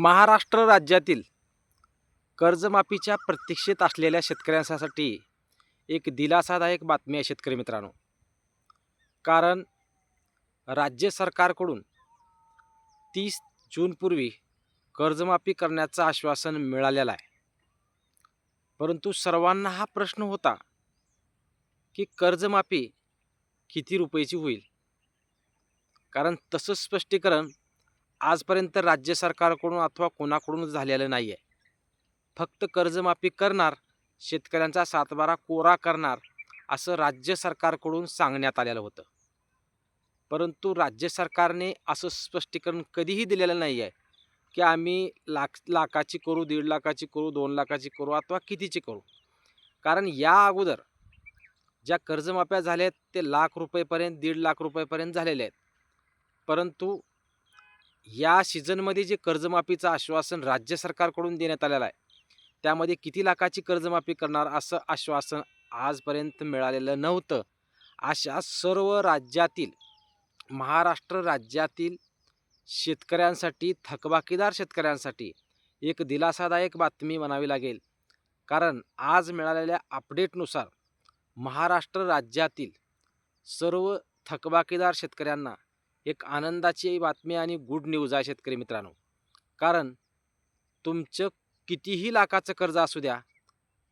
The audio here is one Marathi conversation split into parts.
महाराष्ट्र राज्यातील कर्जमाफीच्या प्रतीक्षेत असलेल्या शेतकऱ्यांसाठी एक दिलासादायक बातमी आहे शेतकरी मित्रांनो. कारण राज्य सरकारकडून तीस जूनपूर्वी कर्जमाफी करण्याचं आश्वासन मिळालेलं आहे. परंतु सर्वांना हा प्रश्न होता की कर्जमाफी किती रुपयाची होईल? कारण तसं स्पष्टीकरण आजपर्यंत राज्य सरकारकडून अथवा कोणाकडून झालेलं नाही आहे फक्त कर्जमाफी करणार शेतकऱ्यांचा सातबारा कोरा करणार असं राज्य सरकारकडून सांगण्यात आलेलं होतं. परंतु राज्य सरकारने असं स्पष्टीकरण कधीही दिलेलं नाही आहे की आम्ही लाख लाखाची करू दीड लाखाची करू दोन लाखाची करू अथवा कितीची करू. कारण या अगोदर ज्या कर्जमाफ्या झाल्या आहेत ते लाख रुपयेपर्यंत दीड लाख रुपयेपर्यंत झालेले आहेत. परंतु या सीझनमध्ये जे कर्जमाफीचं आश्वासन राज्य सरकारकडून देण्यात आलेलं आहे त्यामध्ये किती लाखाची कर्जमाफी करणार असं आश्वासन आजपर्यंत मिळालेलं नव्हतं. अशा सर्व राज्यातील महाराष्ट्र राज्यातील शेतकऱ्यांसाठी थकबाकीदार शेतकऱ्यांसाठी एक दिलासादायक बातमी म्हणावी लागेल. कारण आज मिळालेल्या अपडेटनुसार महाराष्ट्र राज्यातील सर्व थकबाकीदार शेतकऱ्यांना एक आनंदाची बातमी आणि गुड न्यूज आहे शेतकरी मित्रांनो. कारण तुमचं कितीही लाखाचं कर्ज असू द्या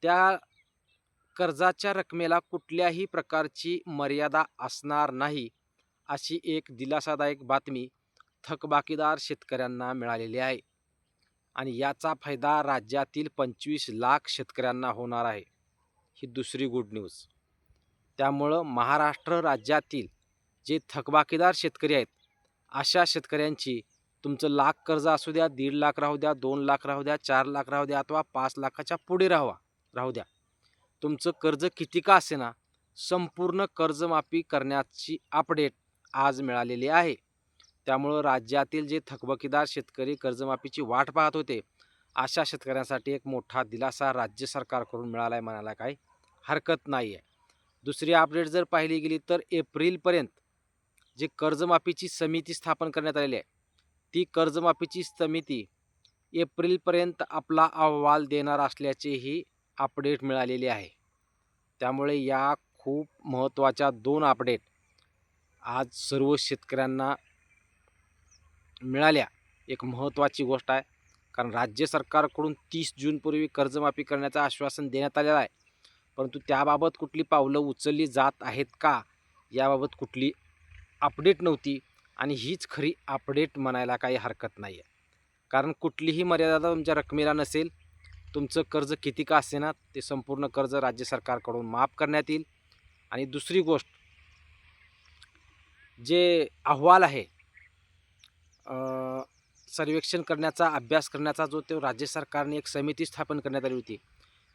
त्या कर्जाच्या रकमेला कुठल्याही प्रकारची मर्यादा असणार नाही अशी एक दिलासादायक बातमी थकबाकीदार शेतकऱ्यांना मिळालेली आहे. आणि याचा फायदा राज्यातील पंचवीस लाख शेतकऱ्यांना होणार आहे. ही दुसरी गुड न्यूज त्यामुळं महाराष्ट्र राज्यातील जे थकबाकीदार शेतकरी आहेत अशा शेतकऱ्यांची तुमचं लाख कर्ज असू द्या दीड लाख राहू द्या दोन लाख राहू द्या चार लाख राहू द्या अथवा पाच लाखाच्या पुढे राहावा राहू द्या. तुमचं कर्ज किती का असेना संपूर्ण कर्जमाफी करण्याची अपडेट आज मिळालेली आहे. त्यामुळं राज्यातील जे थकबाकीदार शेतकरी कर्जमाफीची वाट पाहत होते अशा शेतकऱ्यांसाठी एक मोठा दिलासा राज्य सरकारकडून मिळाला आहे म्हणायला काही हरकत नाही आहे दुसरी अपडेट जर पाहिली गेली तर एप्रिलपर्यंत जे कर्जमाफीची समिती स्थापन करण्यात आलेली आहे ती कर्जमाफीची समिती एप्रिलपर्यंत आपला अहवाल देणार असल्याचेही अपडेट मिळालेली आहे. त्यामुळे या खूप महत्त्वाच्या दोन अपडेट आज सर्व शेतकऱ्यांना मिळाल्या. एक महत्त्वाची गोष्ट आहे कारण राज्य सरकारकडून तीस जूनपूर्वी कर्जमाफी करण्याचं आश्वासन देण्यात आलेलं आहे. परंतु त्याबाबत कुठली पावलं उचलली जात आहेत का? याबाबत कुठली अपडेट नव्हती आणि हीच खरी अपडेट म्हणायला काही हरकत नाही आहे कारण कुठलीही मर्यादा तुमच्या रकमेला नसेल तुमचं कर्ज किती का असेना ते संपूर्ण कर्ज राज्य सरकारकडून माफ करण्यात येईल. आणि दुसरी गोष्ट जे अहवाल आहे सर्वेक्षण करण्याचा अभ्यास करण्याचा जो तो राज्य सरकारने एक समिती स्थापन करण्यात आली होती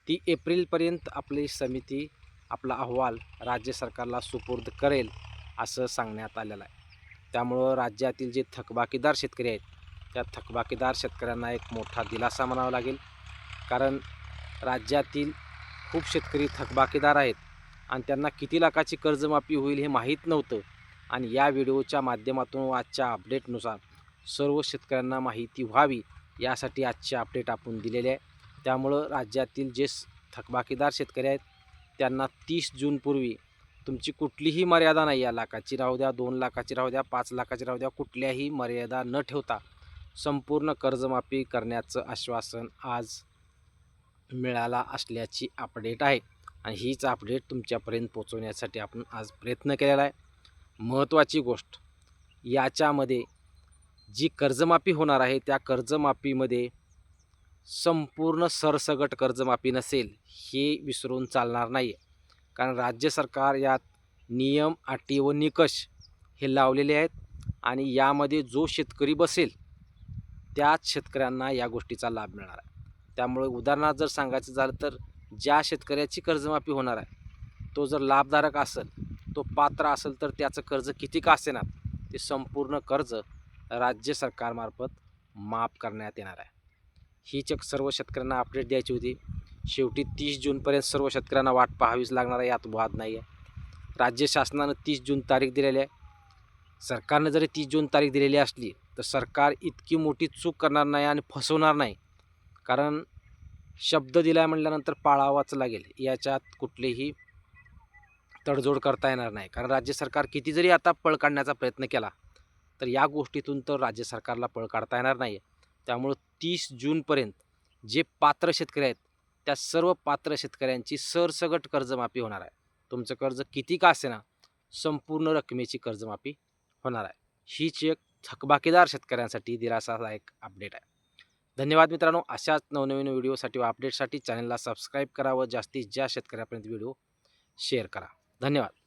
ती एप्रिलपर्यंत आपली समिती आपला अहवाल राज्य सरकारला सुपूर्द करेल. असं सांगण्यात आलेलं आहे. त्यामुळं राज्यातील जे थकबाकीदार शेतकरी आहेत त्या थकबाकीदार शेतकऱ्यांना एक मोठा दिलासा म्हणावा लागेल. कारण राज्यातील खूप शेतकरी थकबाकीदार आहेत आणि त्यांना किती लाखाची कर्जमाफी होईल हे माहीत नव्हतं. आणि या व्हिडिओच्या माध्यमातून आजच्या अपडेटनुसार सर्व शेतकऱ्यांना माहिती व्हावी यासाठी आजचे अपडेट आपण दिलेले आहे. त्यामुळं राज्यातील जे थकबाकीदार शेतकरी आहेत त्यांना तीस जूनपूर्वी तुमची कुठलीही मर्यादा नाही या लाखाची. राहू द्या दोन लाखाची राहू द्या पाच लाखाची राहू द्या कुठल्याही मर्यादा न ठेवता संपूर्ण कर्जमाफी करण्याचं आश्वासन आज मिळाला असल्याची अपडेट आहे. आणि हीच अपडेट तुमच्यापर्यंत पोचवण्यासाठी आपण आज प्रयत्न केलेला आहे. महत्त्वाची गोष्ट याच्यामध्ये जी कर्जमाफी होणार आहे त्या कर्जमाफीमध्ये संपूर्ण सरसगट कर्जमाफी नसेल हे विसरून चालणार नाही कारण राज्य सरकार यात नियम अटी व निकष हे लावलेले आहेत आणि यामध्ये जो शेतकरी बसेल त्याच शेतकऱ्यांना या गोष्टीचा लाभ मिळणार आहे. त्यामुळे उदाहरणार्थ जर सांगायचं झालं तर ज्या शेतकऱ्याची कर्जमाफी होणार आहे तो जर लाभधारक असेल तो पात्र असेल तर त्याचं कर्ज किती का असेना ते संपूर्ण कर्ज राज्य सरकारमार्फत माफ करण्यात येणार आहे. ही चक सर्व शेतकऱ्यांना अपडेट द्यायची होती. शेवटी तीस जूनपर्यंत सर्व शेतकऱ्यांना वाट पाहावीच लागणार आहे यात वाद नाही आहे. राज्य शासनानं तीस जून तारीख दिलेली आहे. सरकारनं जरी तीस जून तारीख दिलेली असली तर सरकार इतकी मोठी चूक करणार नाही आणि फसवणार नाही. कारण शब्द दिला म्हटल्यानंतर पाळावाच लागेल. याच्यात कुठलीही तडजोड करता येणार नाही. कारण राज्य सरकार किती जरी आता पळ काढण्याचा प्रयत्न केला तर या गोष्टीतून तर राज्य सरकारला पळ काढता येणार नाही त्यामुळं तीस जूनपर्यंत जे पात्र शेतकरी आहेत त्या सर्व पात्र शेतकऱ्यांची सरसगट कर्जमाफी होणार आहे. तुमचं कर्ज किती का असेना संपूर्ण रकमेची कर्जमाफी होणार आहे. हीच एक थकबाकीदार शेतकऱ्यांसाठी दिलासादायक अपडेट आहे. धन्यवाद मित्रांनो. अशाच नवनवीन व्हिडिओसाठी व अपडेटसाठी चॅनलला सबस्क्राईब करा व जास्तीत जास्त शेतकऱ्यापर्यंत व्हिडिओ शेअर करा. धन्यवाद.